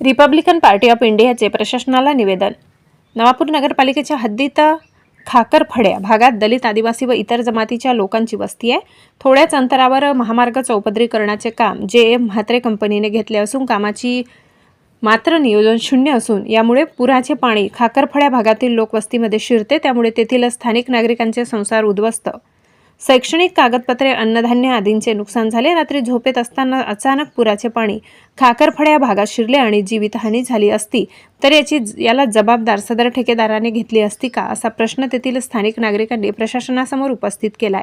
Republican party of इंडियाचे प्रशासनाला निवेदन. नवापूर नगरपालिकेच्या हद्दीत खाकरफड्या भागात दलित आदिवासी व इतर जमातीच्या लोकांची वस्ती आहे. थोड्याच अंतरावर महामार्ग चौपदरीकरणाचे काम जे एम म्हात्रे कंपनीने घेतले असून कामाची मात्र नियोजन शून्य असून यामुळे पुराचे पाणी खाकरफड्या भागातील लोकवस्तीमध्ये शिरते त्यामुळे तेथील स्थानिक नागरिकांचे संसार उद्ध्वस्त. शैक्षणिक कागदपत्रे अन्नधान्य आदींचे नुकसान झाले. रात्री झोपेत असताना अचानक पुराचे पाणी खाकरफड्या भागात शिरले आणि जीवितहानी झाली असती. तर याची याला जबाबदार सदर ठेकेदाराने घेतली असती का असा प्रश्न तेथील स्थानिक नागरिकांनी प्रशासनासमोर उपस्थित केलाय.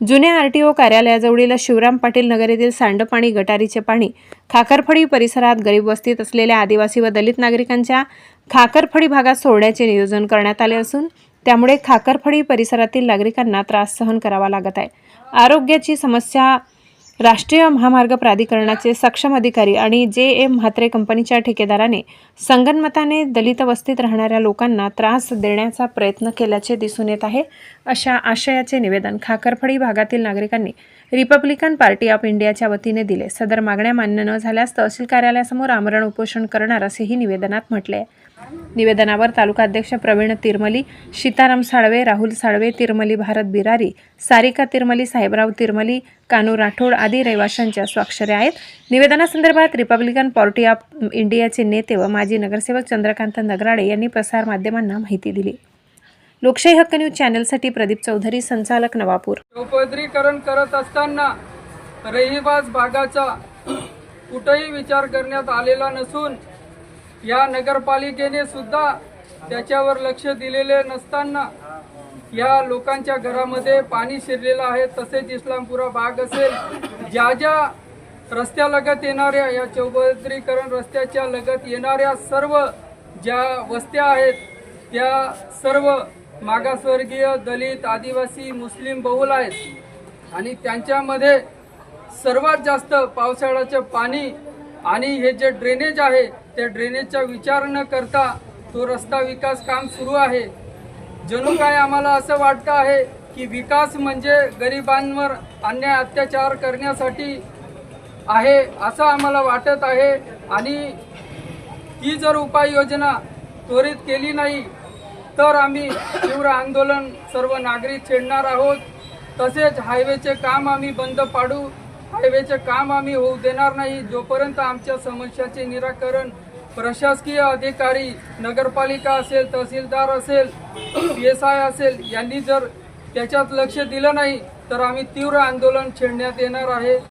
जुन्या आर टी ओ कार्यालयाजवळील शिवराम पाटील नगर येथील सांडपाणी गटारीचे पाणी खाकरफडी परिसरात गरीब वस्तीत असलेल्या आदिवासी व दलित नागरिकांच्या खाकरफडी भागात सोडण्याचे नियोजन करण्यात आले असून त्यामुळे खाकरफळी परिसरातील नागरिकांना त्रास सहन करावा लागत आहे. आरोग्याची समस्या राष्ट्रीय महामार्ग प्राधिकरणाचे सक्षम अधिकारी आणि जे एम म्हात्रे कंपनीच्या ठेकेदाराने संगनमताने दलित वस्तीत राहणाऱ्या लोकांना त्रास देण्याचा प्रयत्न केल्याचे दिसून येत आहे. अशा आशयाचे निवेदन खाकरफळी भागातील नागरिकांनी रिपब्लिकन पार्टी ऑफ इंडियाच्या वतीने दिले. सदर मागण्या मान्य न झाल्यास तहसील कार्यालयासमोर आमरण उपोषण करणार असेही निवेदनात म्हटले आहे. निवेदनावर तालुका अध्यक्ष प्रवीण तिरमली सीताराम साळवे राहुल साळवे तिरमली भारत बिरारी सारिका तिरमली साहेबराव तिरमली कानू राठोड आदी रहिवाशांच्या स्वाक्षऱ्या आहेत. निवेदनासंदर्भात रिपब्लिकन पार्टी ऑफ इंडियाचे नेते व माजी नगरसेवक चंद्रकांत नगराडे यांनी प्रसारमाध्यमांना माहिती दिली. लोकशाही हक्क न्यूज चॅनलसाठी प्रदीप चौधरी संचालक नवापूर. चौपदरीकरण करत असताना रहिवास भागाचा कुठेही विचार करण्यात आलेला नसून या नगरपालिकेने सुद्धा त्याच्यावर लक्ष दिलेले नसताना या लोकांच्या घरामध्ये पाणी शिरलेलं आहे. तसेच इस्लामपुरा भाग असेल ज्या ज्या रस्त्यालगत येणाऱ्या या चौपदरीकरण रस्त्याच्या लगत येणाऱ्या सर्व ज्या वस्त्या आहेत त्या सर्व मागासवर्गीय दलित आदिवासी मुस्लिम बहुल आहेत. आणि त्यांच्यामध्ये सर्वात जास्त पावसाळ्याचं पाणी आणि हे जे ड्रेनेज आहे त्या ड्रेनेजचा विचार न करता तो रस्ता विकास काम सुरू आहे. जणू काय आम्हाला असं वाटतं आहे की विकास म्हणजे गरिबांवर अन्याय अत्याचार करण्यासाठी आहे असं आम्हाला वाटत आहे आणि ही जर उपाययोजना त्वरित केली नाही तर आम्ही तीव्र आंदोलन सर्व नागरिक छेडणार आहोत. तसेच हायवेचे काम आम्ही बंद पाडू. हायवेचे काम आम्ही होऊ देणार नाही. जोपर्यंत आमच्या समस्याचे निराकरण प्रशासकीय अधिकारी नगरपालिका असेल तहसीलदार असेल पी एस आय असेल यांनी जर त्याच्यात लक्ष दिलं नाही तर आम्ही तीव्र आंदोलन छेडण्यात येणार आहे.